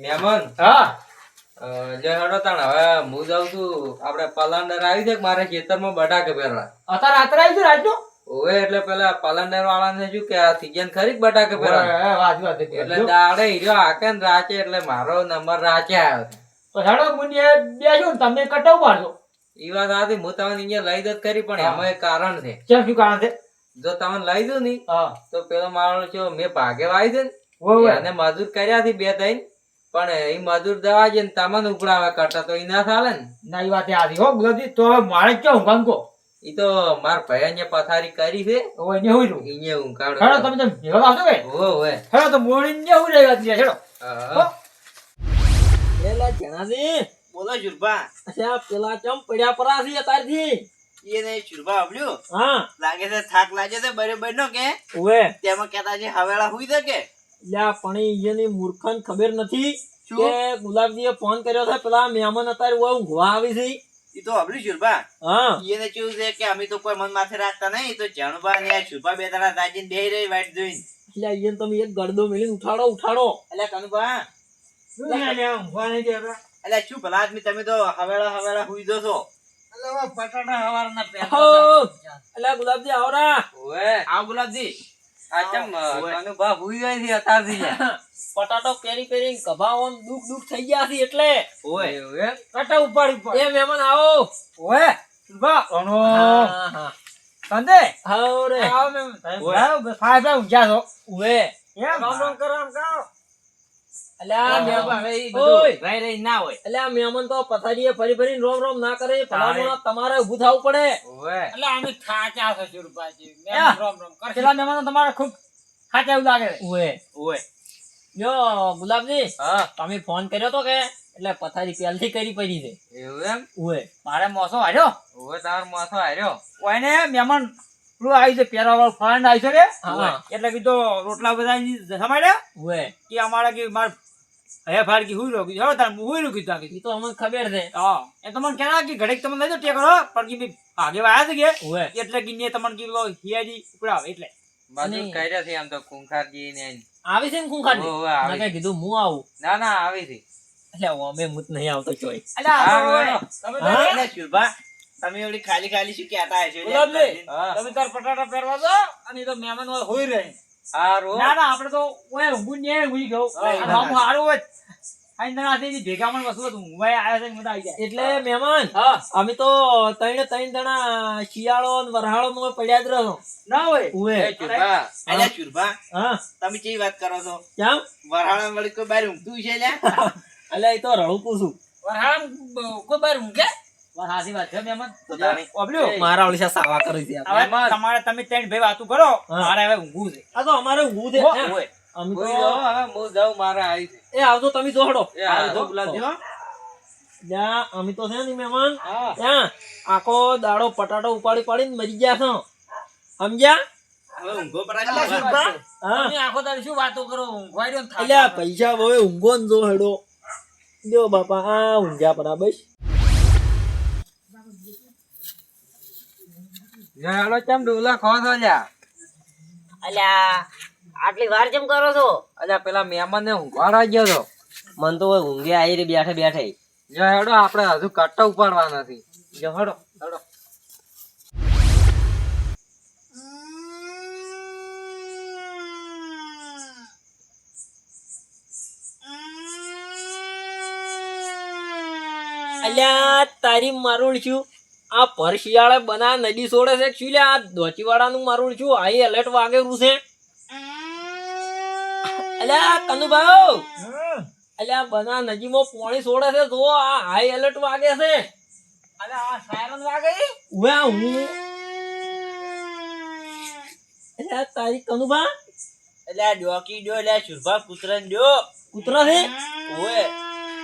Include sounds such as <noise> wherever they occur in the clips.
મહેમાન. હા. અ, જે તાણ હવે હું જાઉં છું. આપણે પલાંડર આવી છે મારે ખેતરમાં બટાકે પહેરવા? અત્યારે રાત્રે આવી છું રાજનો? ઓવે એટલે પેલા પલાંડર વાળાને શું કે સિઝન ખરી બટાકે પહેરવા એટલે દાડે હીરો હાકે ને રાચે એટલે મારો નંબર રાચે આવ્યો તો હેડો મુનિએ બેસો ને તમે કટાવ પાડજો ઈ વાત હતી હું તમને અહીંયા લઈ દત કરી પણ એમાં એક કારણ છે. કેમ શું કારણ છે? જો તમને લઈ દઉં ની તો પેલો મારો છે મેં ભાગે વાવી દે ઓય ઓય. એને મજૂર કર્યા થી બે ત્રણ પણ એ મજૂર દવા છે ને તમને ઉપડાવા કરતા તો એ ના ચાલે ને? ના એ વાત આવી હો બધી તો મારે કેવું ઊંઘવાનું એ તો માર ભાઈ ને પથારી કરી છે. ઓ એને હું છું અહીંયા ઊંઘાડો. હેડો તમે તમે ભેગા આવશો કે? ઓ ઓવે હેડો તો મોડી ને હું રહી વાત છે હેડો. હા. પેલા જણાજી બોલો શુરભા અચ્છા પેલા ચમ પડ્યા પરા છે તારથી એને શુરભા આવડ્યું હા. લાગે છે થાક લાગે છે બરે નો કે? ઓએ તેમાં કેતા છે હવેળા હુઈ દે કે લ્યા પણ ઈયની મૂર્ખન ખબર નથી કે ગુલાબજીએ ફોન કર્યો છે પેલા મહેમાન અત્યારે ઊંઘવા આવી છે. એ તો આવડ્યું શુરભા હા. એને કેવું છે કે અમે તો કોઈ મન માથે રાખતા નહીં તો જણબા ને શુરભા બે તારા તાજીને બેહી રહી વાટ જોઈને. એટલે ઈયન તમે એક ગળદો મેલીને ઉઠાડો ઉઠાડો. એટલે કનુભા ઊંઘવા નહીં દેતા? અલ્યા શું ભલા આદમી તમે તો હવેળા હવેળા હુઈ દો છો પેલા એટલે ગુલાબજી આવરા. ઓએ આવ ગુલાબજી. પટાટો પેરી પેરી ગભાઓન દુખ દુખ થઈ ગયા છે એટલે. ઓય? કટા ઉપાડ ઉપાડ. એ મહેમાન આવો. ઓય સુભા ઓનો હા હા. કંદે આવો રે આવો બે ફાય ફાય ઊંઘ્યા છો. ઓવે રામ રામ કરો આમ કરો. અલ્યા મહેમાન તો પથારીએ ફરી રોમ રોમ ના કરે. ભલામણ તમારે ઊભું થવું પડે. એટલે અમે છે રામ રામ પેલા મહેમાનો તમારે ખૂબ ખાચા એવું લાગે? જો ગુલાબજી તમે ફોન કર્યો તો કે? એટલે પથારી પહેલથી કરી પડી છે. એવું એમ? ઓવે મારે મોસો હાર્યો. ઓવે તારો માથો હાર્યો. ઓયને મહેમાન પેલું આવી છે પહેરા વાળો ફાંડ આવી છે કે? એટલે કીધું રોટલા બધા સમાડ્યા કે અમારે કે માર હે ફાડ હુઈ રોકી કીધું. હવે તાર હું હુઈ રોકી આ ઈ તો અમને ખબર છે. હા. એ તમને કેના કે ઘડેક તમને લઈ દો ટેકરો પણ કે ભઈ આગે વાયા છે કે હોય એટલે કે ને તમને કે લો હિયાજી ઉપડાવ એટલે. બાજુ કર્યા છે આમ તો કુંખારજી ને આવી છે ને ખૂંખાર ઓવે, આવી. મેં કીધું હું આવું. ના ના આવી છે. એટલે અમે મુત નહીં આવતો ચોય એટલે આ. તમે હા? તાર- તમે એવડી ખાલી ખાલી શું કહેતા છો તમે તાર પટાટા પહેરવા દો અને તો મહેમાન હોય હોઈ રહે. હારું. ના ના આપણે તો ઓય ઊંઘું ને ઊંઘી ગયો. આમ હારું હોય. એટલે અમે તો ત્રણે ત્રણ જણા શિયાળો ને વરહાળો માં પડ્યા જ રહો. ના હોય. હા. તમે કેવી વાત કરો છો? કેમ? વરહાળા વળી કોઈ બાર ઊંઘતું છે લ્યા? <laughs> એટલે એ તો રળું પૂછું. વરહાળા કોઈ બાર ઊંઘે? વાત વાત છે મહેમાન ઓબલ્યો મારા ઓળીસા સાવા કરી છે હવે તમારે તમે ત્રણ ભાઈ વાતું કરો મારે હવે ઊંઘવું છે. આ તો અમારે ઊંઘું છે ઓય. અમે તો હવે હું જાઉં, મારે આવી છે. એ આવજો તમે જોડો. આવજો. ગુલાબજી હો. અમે તો છે ને મહેમાન ત્યાં આખો દાડો પટાટો ઉપાડી પાડીને મરી ગયા છો. સમજ્યા. પૈસા હવે ઊંઘો ને જો હેડો. જો બાપા આ ઊંઘ્યા બરાબર લે હેડો ચમ ડોલા ખો છો લ્યા? અલ્યા આટલી વાર કેમ કરો છો? અલ્યા પેલા મહેમાનને ઊંઘવાડવા ગયો તો. મન તો ઊંઘે આવી રહી બેઠે બેઠે. જો હેડો આપણે હજુ કટ્ટો ઉપાડવા નથી. જો હેડો હેડો. અલ્યા તારી મારું છું. આ ભર શિયાળે બના નદી છોડે છે શું લે આ ધોચીવાળાનું મારું છું હાઈ એલર્ટ વાગેલું છે? અલ્યા કનુભાઈ. અલ્યા બના નજીમાં પાણી છોડે છે જો આ હાઈ એલર્ટ વાગે છે. અલ્યા આ સાયરન વાગે? ઉવે હું? અલ્યા તારી કનુભા? અલ્યા ડોકી ડો અલ્યા શુરભા કૂતરાને ડો. કૂતરા છે? ઓએ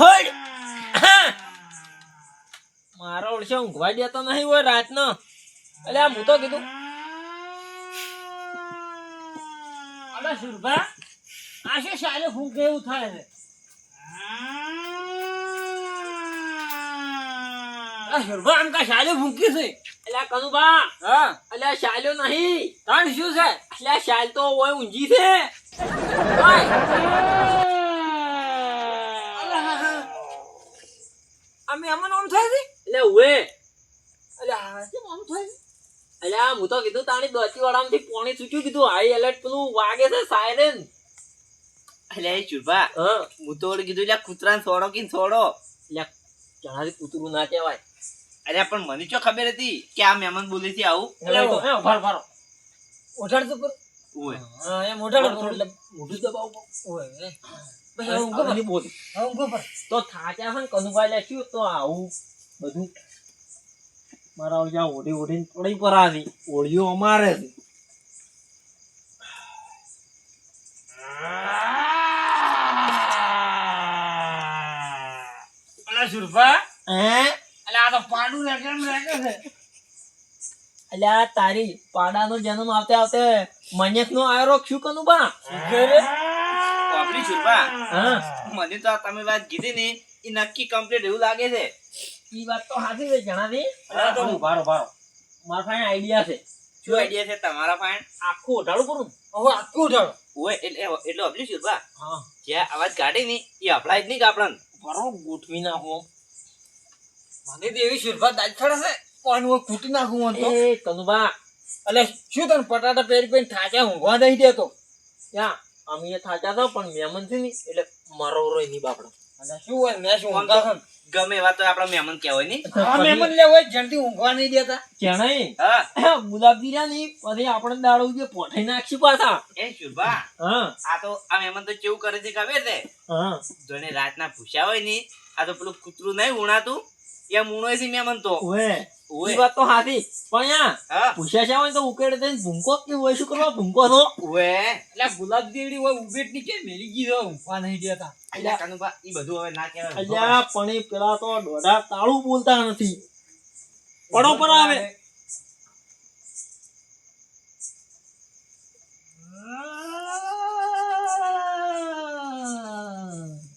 હડ. મારા ઓળશે ઊંઘવા દેતો નહીં હોય રાતનો. અલ્યા હું તો કીધું. અલ્યા સુરભા આ શું સારું ફૂંકે એવું થાય છે? આ શુરભા, આમ કા શાલે ફૂંકી છે? અલ્યા કનુભા. હા. અલ્યા શાલ્યો નહીં. તાણ શું છે? અલ્યા શાલ તો ઊંઘી છે. અમે અમને આમ થાય છે? એટલે ઉએ અલ્યા કેમ આમ થાય છે? અલ્યા હું તો કીધું તાણી દોચી વાળામાંથી પોણી છૂટ્યું કીધું. હાઈ એલર્ટ પેલું વાગે છે સાયરન એટલે એ હું. તો કીધું એટલે કૂતરાને છોડો કે છોડો? જણાથી કૂતરું ના કહેવાય. અરે પણ મને ચો ખબર હતી કે આ મહેમાન બોલે છે આવું એટલે તો હે ભાર ભાર ઓઢાડ તો કર. ઓય હા એમ ઓઢાડ એટલે મોઢું દબાવું. ઓય તો થાચા ને કનુભાઈ તો આવું બધું મારા ઓળિયા ઓઢી ઓઢીને પડી પર આવી ઓળિયો અમારે છે અલા સુરભા આ તો પાડું ને તારી જન્મ આવતે આવતે મન્યક નો આયરો શું કનુબા આપણી છુપા મને તો તમે વાત કીધી ને એ નક્કી કમ્પ્લીટ એવું લાગે છે. એ વાત તો હાથી છે જણાવી. તો- ભારો ભારો મારા પાસે આઈડિયા છે. શું આઈડિયા છે તમારા પાસે? આખું ઓઢાડું કરું હવે આખું ઉઠાડો ઓય એટલે એટલે આપણી છુપા હા. જ્યાં અવાજ કાઢી ને એ આપણા જ નહીં કે આપણને. બરો ગોઠવી નાખો મને તો એવી શુરભા દાજ છે પણ હું કૂટી નાખું તો. એ કનુબા અલે શું તને પટાટા પહેરી પહેરી થાચા ઊંઘવા નહીં દેતો? ત્યાં અમે થાચા તો પણ મહેમાન છે ને એટલે મારો રોયની બાપડો. અને શું હોય મેં શું ઊંઘા છે? ગમે વાત હોય આપણા મહેમાન કહેવાય નહીં હા મહેમાન લે હોય જલ્દી ઊંઘવા નહીં દેતા. ચણાઈ? હા. ગુલાબ દીરા નહીં પછી આપણે દાડો જે પોઠાઈ નાખશું પાછા. એ શુભા હા. આ તો આ મહેમાન તો કેવું કરે છે ખબર છે? હા. જોને રાતના ભૂસ્યા હોય નહીં આ તો પેલું કૂતરું નહીં ઉણાતું છે તો ઓએ. વાત તો પણ યા પૂછ્યા છે તો ઉકેડે થઈને ભૂંકો કે હોય શું કરવા ભૂંકો તો ઓએ એટલે ગુલાબ દેવડી હોય ઉભેટની કે મેલી ગઈ ઊંઘવા નહીં દેતા. અલ્યા કાનુભા, ઈ બધું હવે ના કહેવાય. અલ્યા પણ પેલા તો દોઢા તાળું બોલતા નથી. પડો પર આવે.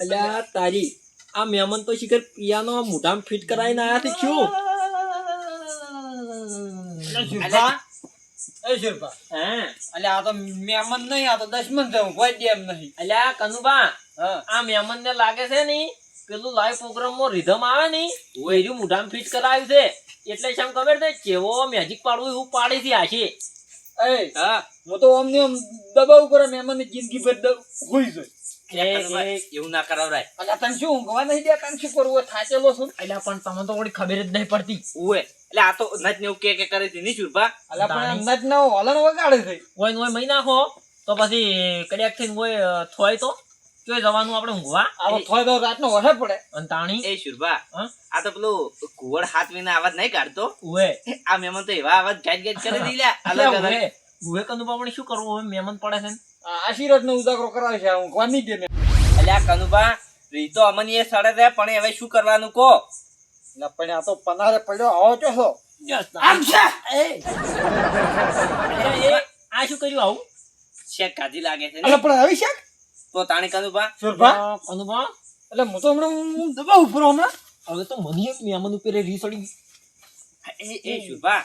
અલ્યા તારી આ મહેમાન તો શિખર પિયાનો મોઢામાં ફિટ કરાવીને આયા છે એ હે? એટલે આ તો મહેમાન નહીં આ તો દશમન છે ઊંઘવા જ નહીં. અલ્યા કનુબા આ મહેમાન ને લાગે છે ને પેલું લાઈવ પ્રોગ્રામમાં રિધમ આવે ને એર્યું મોઢામાં ફિટ કરાવ્યું છે. એટલે શેમ ખબર છે કેવો મેજિક પાડવું એવું પાડી છે આશી એ હા. હું તો અમને આમ દબાવ કરે મહેમાનની જિંદગી ભર હોઈ જાય. એ- એવું ના કરાવરાય. અલ્યા તને શું ઊંઘવા નહીં દે? તને શું કરવું? હોય? છું. અલ્યા પણ તમને તો વળી ખબર જ નહીં પડતી. ઓએ એટલે આ તો નચ ને એવું કે કે કરે છે. નહીં શુભા અલ્યા પણ દાણી. અંદાજ ના વગાડે છે. હોય ને મહી નાખો. તો પછી કડિયાક થઈને હોય થોય તો. ચોય જવાનું આપણે ઊંઘવા. આવો થોય તો રાતનો વરસાદ પડે. અને તાણી. એ હા? આ તો પેલું કુવડ હાથ વિના અવાજ નહીં કાઢતો. ઉવે. આ મેમ તો એવા અવાજ ગાજ ગાજ કરી દી અલગ અલગ ઉવે ઉવે શું કરવું? હવે મહેમાન પડે છે આ આશીર્વાદ નો ઉજાગરો કરાવે છે હું કોની દે મેં અલ્યા કનુભા રીત તો અમને એ સડે છે પણ હવે શું કરવાનું કો એટલે પણ આ તો પનારે પડ્યો આવો છો. છો આમ છે? એ. આ શું કર્યું આવું? શેક કાજી લાગે છે ને. એટલે પણ હવે શેક? તો તાણી કનુભા. સુરભા? કનુભા? એટલે હું તો હમણાં હું દબાવ ઉપર હમણાં. હવે તો મને મહેમાન ઉપર રીસડી. એ એ શુભા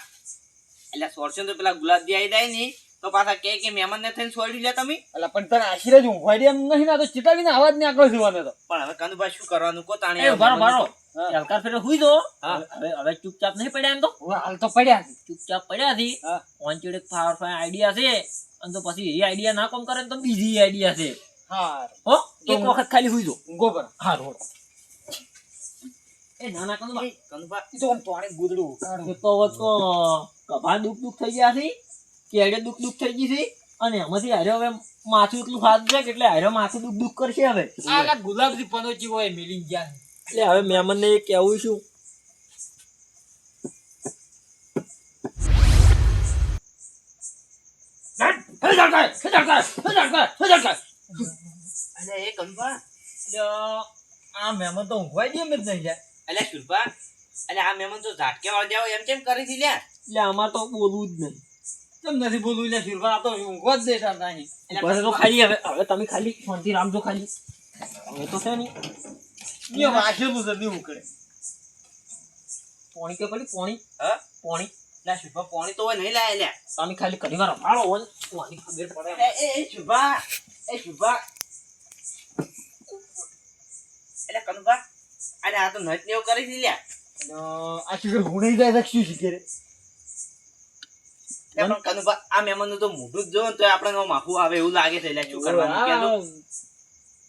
એટલે સોળસો તો પેલા ગુલાબજી આવી જાય ને તો પાછા કે કે મહેમાન ને થઈને છોડી લે તમે. એટલે પણ તને આશીર્વાદ ઊંઘવા દે એમ નહીં ના તો ચિતાવીને આવાજ ને આગળ જવાને તો. પણ હવે કનુભા શું કરવાનું કો તાણી મારો મારો બારો મહેમાન બારો હા. હલકાર ફેરે હુઈ દો હવે હવે ચૂપચાપ નહીં પડ્યા એમ તો? હાલ તો પડ્યા ચૂપચાપ પડ્યા છે. હા. એક પાવર ફાઈ આઈડિયા છે. અને તો પછી એ આઈડિયા ના કામ કરે ને તો બીજી આઈડિયા છે. હા હો એક વખત ખાલી હુઈ દો ઊંઘો પર હા રોડ એ નાના કંદુ એ કનુભા તો આમ પાણી ગુદડું તો તો કભા દુઃખ દુઃખ થઈ ગયા છે કેડે દુઃખ દુઃખ થઈ ગઈ છે અને એમાંથી હારે હવે માથું એટલું ખાધું છે કે એટલે હારે માથું દુઃખ દુઃખ કરશે હવે. આ ગુલાબજી પનોચી હોય મિલી ગયા એટલે હવે મહેમાન ને કેવું શું અલ્યા એ એટલે આ મહેમાન તો ઊંઘવાય દે એમ જ નહીં જાય. અલ્યા શુભા અલ્યા આ મહેમાન તો ઝાટકે વાળ જાવ એમ કેમ કરી દી લ્યા એટલે આમાં તો બોલવું જ નહીં. કેમ નથી બોલવું? એટલે ફિરવા તો ઊંઘવા જ દેતા નહીં બસ તો ખાલી હવે હવે તમે ખાલી શાંતિ રામજો ખાલી. હવે તો છે નહીં. હવે આશેલું છે ઉકળે. પોણી કે પેલી પોણી? હા? પોણી. અલ્યા શુભા પોણી તો નહીં લાયા લ્યા તમે ખાલી ઘણી વાર ભાળો હોય ને ખબર પડે એ એ એ શુભા એ શુભા એટલે કનુભા અરે આ તો નચ ને એવું કરી લ્યા આ શિખર હુણી જાય છે શું શીખે રે એટલે પણ કનુભા આ મહેમાન તો મોઢું જ જો તો આપણે માફું આવે એવું લાગે છે એટલે શું કરવાનું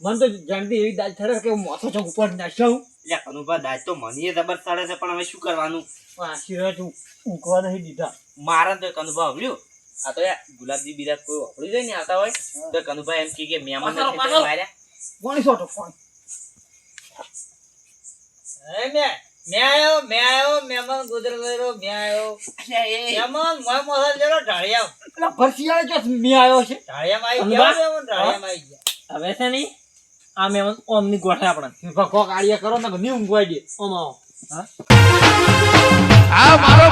કે તો જાણતી એવી દાલ ઠરે કે હું માથો ઉપર નાખ્યો એટલે કનુભા દાજ તો મને જબર સડે છે પણ હવે શું કરવાનું? આશીર્વાદ ઊંઘવા નહીં દીધા. મારા તો કનુભા હવડ્યું આ તો ગુલાબજી બિરાજ કોઈ વાપરી જાય ને આવતા હોય તો કનુભા એમ કહે કે મહેમાન માર્યા. કોણી સોટો એ મેં મેં આવ્યો મેં આવ્યો મહેમાન ગુજર લેરો મેં આવ્યો મહેમાન મોય ઢાળિયા એટલે ભરસિયા જો મેં આવ્યો આવી ગયા હવે છે નહીં આ મહેમાન ઓમની ગોઠે આપણે. ભકો કાર્ય કરો ને ઘણી ઊંઘવાઈ દે. ઓમ આવો આ મારો